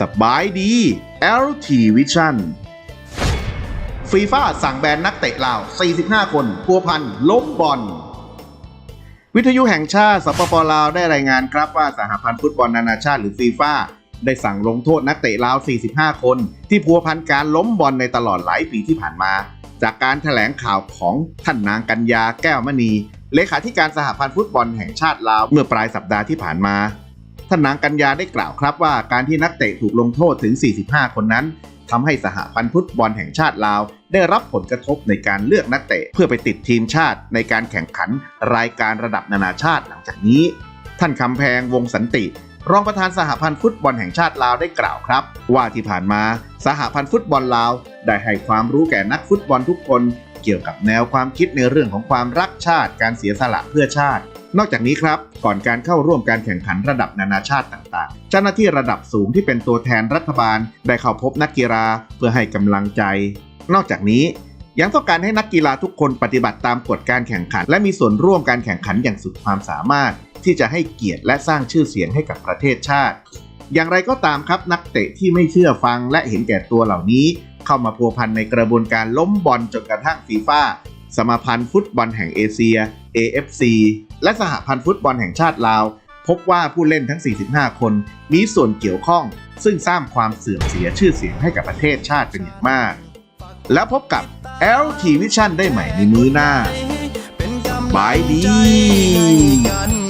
สบายดี LT Vision ฟีฟ่าสั่งแบนนักเตะลาว 45 คนพัวพันล้มบอล วิทยุแห่งชาติสปปลาวได้รายงานครับว่าสหพันธ์ฟุตบอลนานาชาติหรือฟีฟ่าได้สั่งลงโทษนักเตะลาว 45 คน ที่พัวพันการล้มบอลในตลอดหลายปีที่ผ่านมา จากการแถลงข่าวของท่านนางกัญญาแก้วมณี เลขาธิการสหพันธ์ฟุตบอลแห่งชาติลาวเมื่อปลายสัปดาห์ที่ผ่านมา ท่านนางกัญญาได้กล่าวครับว่าการที่นักเตะถูกลงโทษถึง 45 คนนั้นทำให้สหพันธ์ฟุตบอลแห่งชาติลาว ได้รับผลกระทบในการเลือกนักเตะเพื่อไปติดทีมชาติในการแข่งขันรายการระดับนานาชาติหลังจากนี้ ท่านคำแพงวงสันติ รองประธานสหพันธ์ฟุตบอลแห่งชาติลาวได้กล่าวครับ ว่าที่ผ่านมาสหพันธ์ฟุตบอลลาว ได้ให้ความรู้แก่นักฟุตบอลทุกคน เกี่ยวกับแนวความคิดในเรื่องของความรักชาติ การเสียสละเพื่อชาติ นอกจากนี้ครับ ก่อนการเข้าร่วมการแข่งขันระดับนานาชาติต่างๆ เจ้าหน้าที่ระดับสูงที่เป็นตัวแทนรัฐบาล ได้เข้าพบนักกีฬาเพื่อให้กำลังใจ นอกจากนี้ยังต้องการให้นักกีฬาทุกคนปฏิบัติตามกฎการแข่งขัน และมีส่วนร่วมการแข่งขันอย่างสุดความสามารถ ที่จะให้เกียรติและสร้างชื่อเสียงให้กับประเทศชาติ อย่างไรก็ตามครับนักเตะที่ไม่เชื่อฟังและเห็นแก่ตัวเหล่านี้ เข้ามาพัวพันในกระบวนการล้มบอลจนกระทั่งฟีฟ่าสมาพันธ์ฟุตบอลแห่งเอเชีย AFC และสหพันธ์ฟุตบอลแห่งชาติลาว พบว่าผู้เล่นทั้ง 45 คนมีส่วนเกี่ยวข้อง ซึ่งสร้างความเสื่อมเสียชื่อเสียงให้กับประเทศชาติเป็นอย่างมาก แล้วพบกับ LT Vision ได้ใหม่ในมื้อหน้าบายดี